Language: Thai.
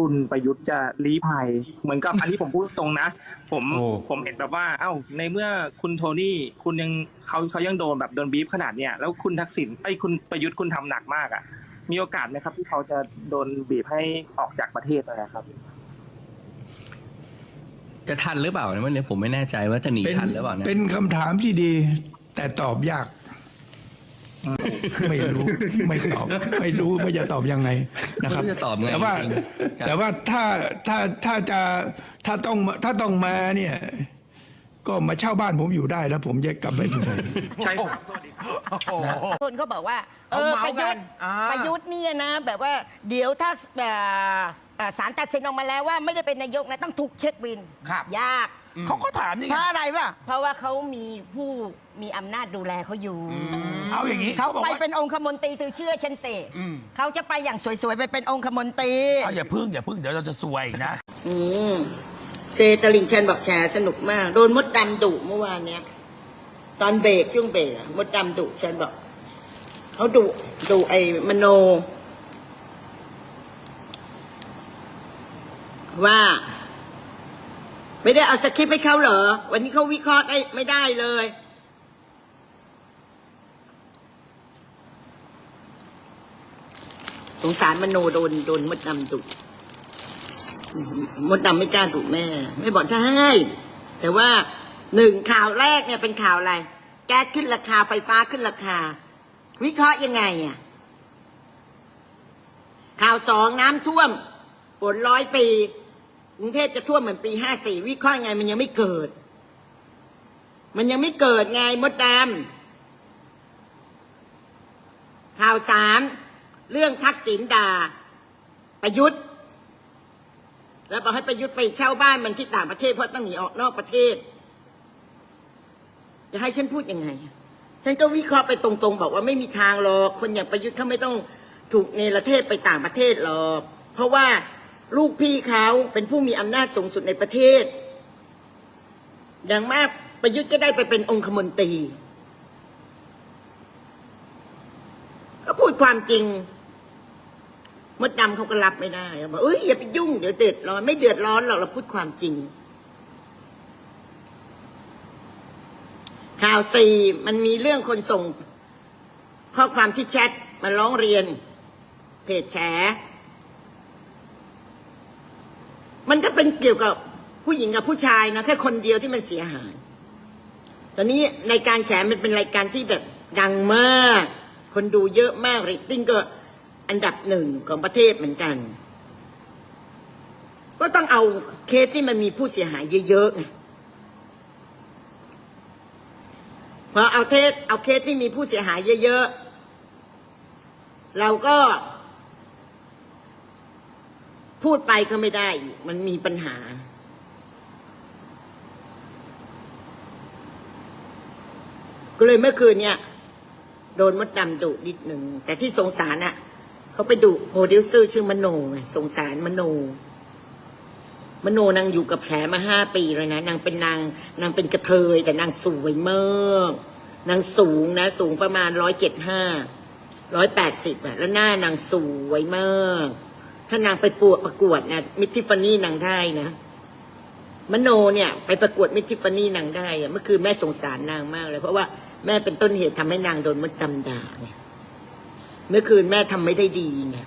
คุณประยุทธ์จะลี้ภัย เหมือนกับอันนี้ผมพูดตรงนะ ผมโอ้ ผมเห็นแบบว่า เอ้า ในเมื่อคุณโทนี่ คุณยังเขาเขายังโดนแบบโดนบีฟขนาดเนี้ยแล้วคุณทักษิณไอ้ยคุณประยุทธ์คุณทำหนักมากอะ มีโอกาสไหมครับ ที่เขาจะโดนบีบให้ออกจากประเทศนะครับ จะทันหรือเปล่าเนี่ยวันนี้ผมไม่แน่ใจว่าจะหนีเป็นทันหรือเปล่าเนี่ยเป็นคำถามที่ดี แต่ตอบยาก ไม่รู้ไม่ตอบไม่รู้ว่าจะตอบยังไงนะครับไม่รู้จะตอบไงแต่ว่าจริงๆครับแต่ว่าถ้าถ้าถ้าจะถ้าต้องถ้าต้องมาเนี่ย ก็มาเช่าบ้านผมอยู่ได้แล้ว ผมจะกลับไปเมืองไทยใช่ครับสวัสดีครับโอ้โหคนเขาบอกว่า เอเขาอเมาประกัยุทนธ์อ่าประยุทธ์เนี่ยนะ แบบว่าเดี๋ยวถ้าเอ่อเอ่อศาลตัดสินออกมาแล้วว่าไม่ได้เป็นนายกนะต้องถูกเช็คบินครับยาก เขาก็ถามนี่เพไงราะอะไรวะเพราะว่าเขามีผู้มีอำนาจดูแลเขาอยู่ เอาอย่างนี้เขาบอกไปว่าเป็นองคมนตรีเธอเชื่อฉันเสเขาจะไปอย่างสวยๆ ไปเป็นองคมนตรี เอาอย่าพึ่งอย่าพึ่งเดี๋ยวเราจะซวยอีกนะ อืมเซตลิงชันบอกแชร์สนุกมาก โดนมดดำดุเมื่อวานเนี้ย ตอนเบรกช่วงเบรกอะมดดำดุฉันบอกเขาดุดุไอ้มโน ว่า ไม่ได้เอาสคริปต์ให้เขาเหรอ วันนี้เขาวิเคราะห์ได้ไม่ได้เลย สงสารมโนโดนโดนมดดำดุมดดำไม่กล้าดุแม่ ไม่บอกถ้าให้ แต่ว่าหนึ่งข่าวแรกเนี่ยเป็นข่าวอะไร แก๊สขึ้นราคาไฟฟ้าขึ้นราคา วิเคราะห์ยังไงอะ ข่าวสองน้ำท่วมฝนร้อยปี กรุงเทพจะท่วมเหมือนปีห้าสี่วิเคราะห์ไง มันยังไม่เกิด มันยังไม่เกิดไงมดดำข่าวสามเรื่องทักษิณด่า ประยุทธ์ แล้วบอกให้ประยุทธ์ไปเช่าบ้านมันที่ต่างประเทศเพราะต้องหนีออกนอกประเทศ จะให้ฉันพูดยังไง ฉันก็วิเคราะห์ไปตรงๆ บอกว่าไม่มีทางหรอกคนอย่างประยุทธ์เขาไม่ต้องถูกเนรเทศไปต่างประเทศหรอกเพราะว่า ลูกพี่เขาเป็นผู้มีอำนาจสูงสุดในประเทศ อย่างมากประยุทธ์ก็ได้ไปเป็นองคมนตรี ก็พูดความจริงมดดำเขาก็รับไม่ได้บอกเอ้ยอย่าไปยุ่งเดี๋ยวเดือดร้อนไม่เดือดร้อนหรอกเราพูดความจริง ข่าวสี่มันมีเรื่องคนส่ง ข้อความที่แชทมาร้องเรียน เพจแฉ มันก็เป็นเกี่ยวกับผู้หญิงกับผู้ชายนะแค่คนเดียวที่มันเสียหาย ตอนนี้ในการแฉมันเป็นรายการที่แบบดังมาก คนดูเยอะมากเรตติ้งก็อันดับหนึ่งของประเทศเหมือนกัน ก็ต้องเอาเคสที่มันมีผู้เสียหายเยอะๆไงพอเอาเทสเอาเคสที่มีผู้เสียหายเยอะๆเราก็ พูดไปก็ไม่ได้อีกมันมีปัญหา ก็เลยเมื่อคืนเนี่ย โดนมดดำดุนิดหนึ่ง แต่ที่สงสารน่ะเขาไปดุโปรดิวเซอร์ชื่อมโนไงสงสารมโน มโนนางอยู่กับแผลมาห้าปีแล้วนะนางเป็นนางนางเป็นกระเทย แต่นางสวยมากนางสูงนะ สูงประมาณร้อยเจ็ดห้าร้อยแปดสิบอะแล้วหน้านางสวยมาก ถ้านางไปปวดประกวดนะมิทิฟานี่นางได้นะมโนเนี่ย ไปประกวดมิทิฟานี่นางได้อะเมื่อคืนแม่สงสารนางมากเลย เพราะว่าแม่เป็นต้นเหตุทำให้นางโดนมดดำด่าไงเมื่อคืนแม่ทำไม่ได้ดีเนี่ย